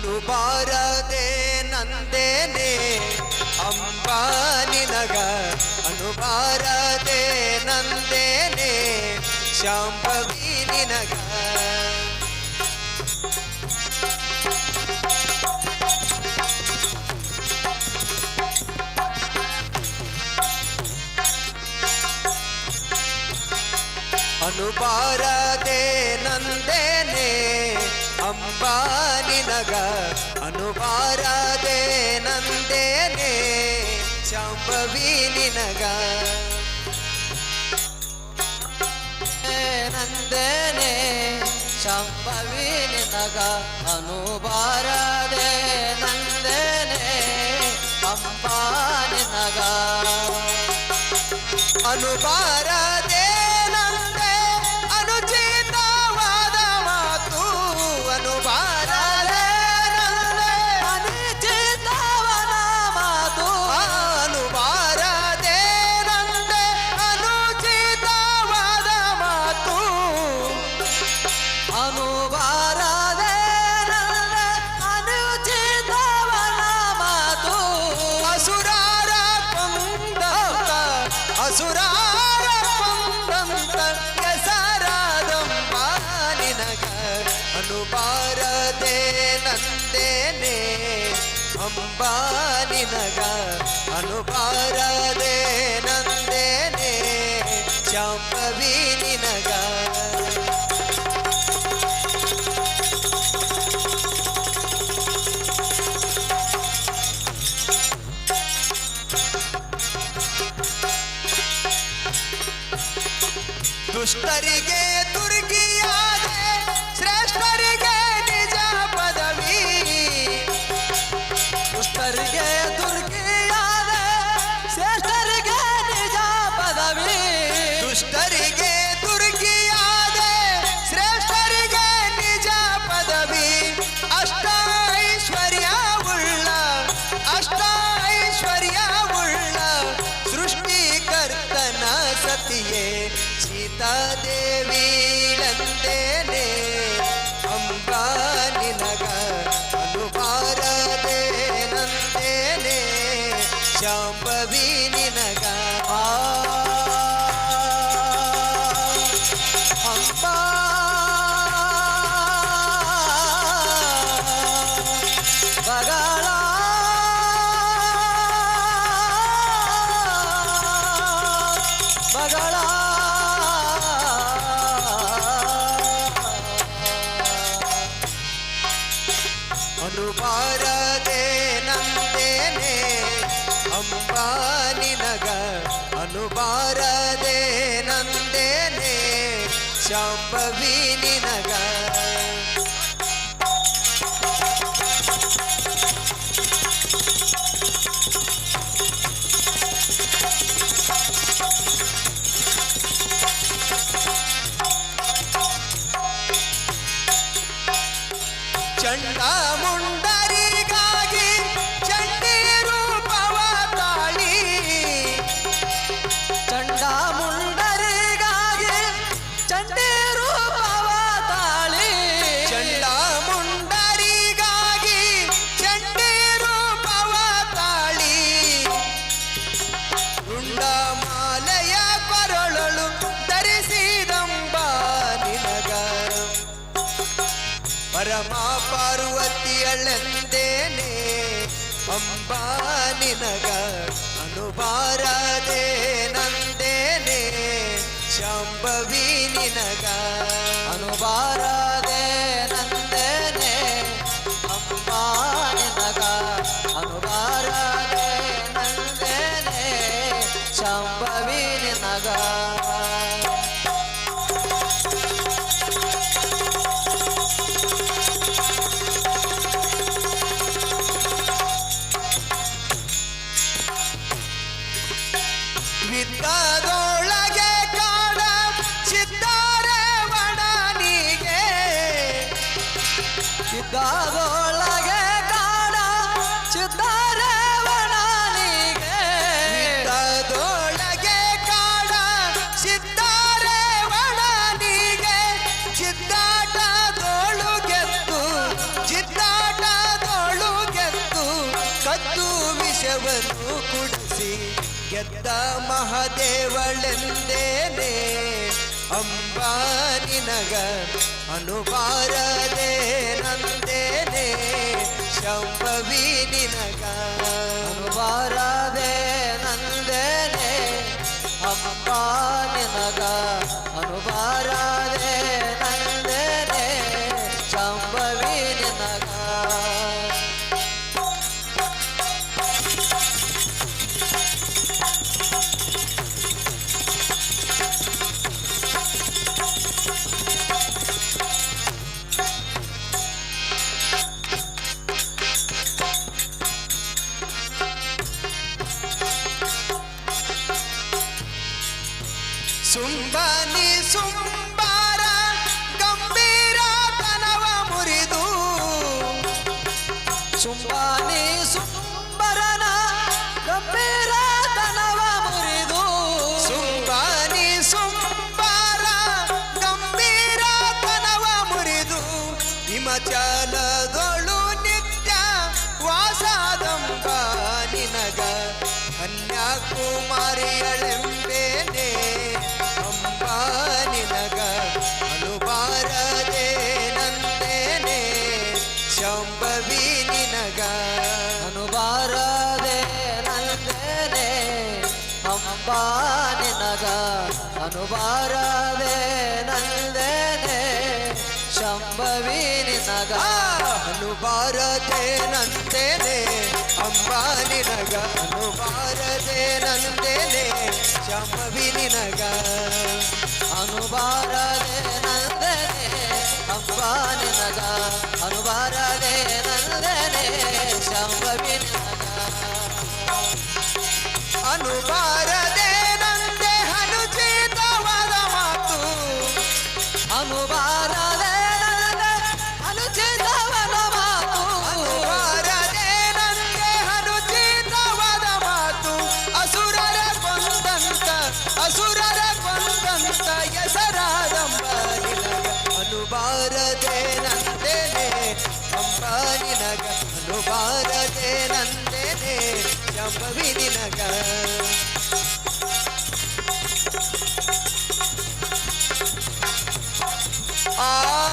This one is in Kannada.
ಅನುಬಾರದೆ ನಂದೇನೆ ಅಂಬಾನಿನಗ ಅನುಬಾರದೆ ನಂದೇನೆ ಶಾಂಭವಿ ನಿನಗ. ಅನುಬಾರದೆ ನಂದೇನೆ ಅಂಬಾನಿನಗ ಅನುಬಾರದೆ ನಂದೇನೆ ಶಾಂಭವಿ ನಿನಗ ನಂದೇನೆ ಶಂಭವಿ ನಿನಗ ಅನುಬಾರದೆ ನಂದೇನೆ ಅಂಬಾ ನಿನಗ ಅನುಬಾರದೆ ಅನುಬಾರದೆ ನಂದೇನೆ ಅಂಬಾ ನಿನಗ ಅನುಬಾರದೆ ನಂದೇನೆ ಶಾಂಭವಿ ನಿನಗ. ದುಷ್ಟರಿಗೆ സതിയെ സീതാദേവിയിലെന്തേനേ ಶಾಂಭವಿ ನಿನಗ ಚಂಡ ಮುಂಡರಿಗಾಗಿ ಪಾರ್ವತಿಯಳೆಂದೇನೆ ಅಂಬಾ ನಿನಗ ಅನುಬಾರದೆ ನಂದೇನೆ ಶಾಂಭವಿ ನಿನಗ ಅನುಬಾರದೆ ಗೆದ್ದ ಮಹದೇವಳೆಂದೇನೆ ಅಂಬಾ ನಿನಗ ಅನುಬಾರದೆ ನಂದೇನೆ ಶಂಭವಿ ನಿನಗ ಅನುಬಾರದೆ ನಂದೇನೆ ಅಂಬ ನಿನಗ ಸುಂಬನಿ ಸುಂಬಾರ, ಗಂಭೀರ ತನವ ಮುರಿದು. ಸುಂಬಾನಿ ಸುಂಬರನ ಗಂಭೀರ ತನವ ಮುರಿದು. ಸುಂಬಾನಿ ಸುಂಬಾರ, ಗಂಭೀರ ತನವ ಮುರಿದು. ಹಿಮಚಲದೊಳು ಅನುಬಾರದೆ ನಂದೇನೆ ಶಂಭವಿ ನಿನಗ ಅನುಬಾರದೆ ನಂದೇನೆ ಅಂಬ ನಿನಗ ಅನುಬಾರದೆ ನಂದೇನೆ ಶಂಭವಿ ನಿನಗ ಅನುಬಾರದೆ ನಂದನೆ ಅಂಬ ನಿನಗ ಅನುಬಾರದೆ ನಂದನೆ ಶಂಭವಿ ನಿನಗ ಅನುಬಾರದೆ ನಿನಗ ಅನುಬಾರದೆ ನಂದೇನೆ ಶಂಭವಿ ನಿನಗ ಆ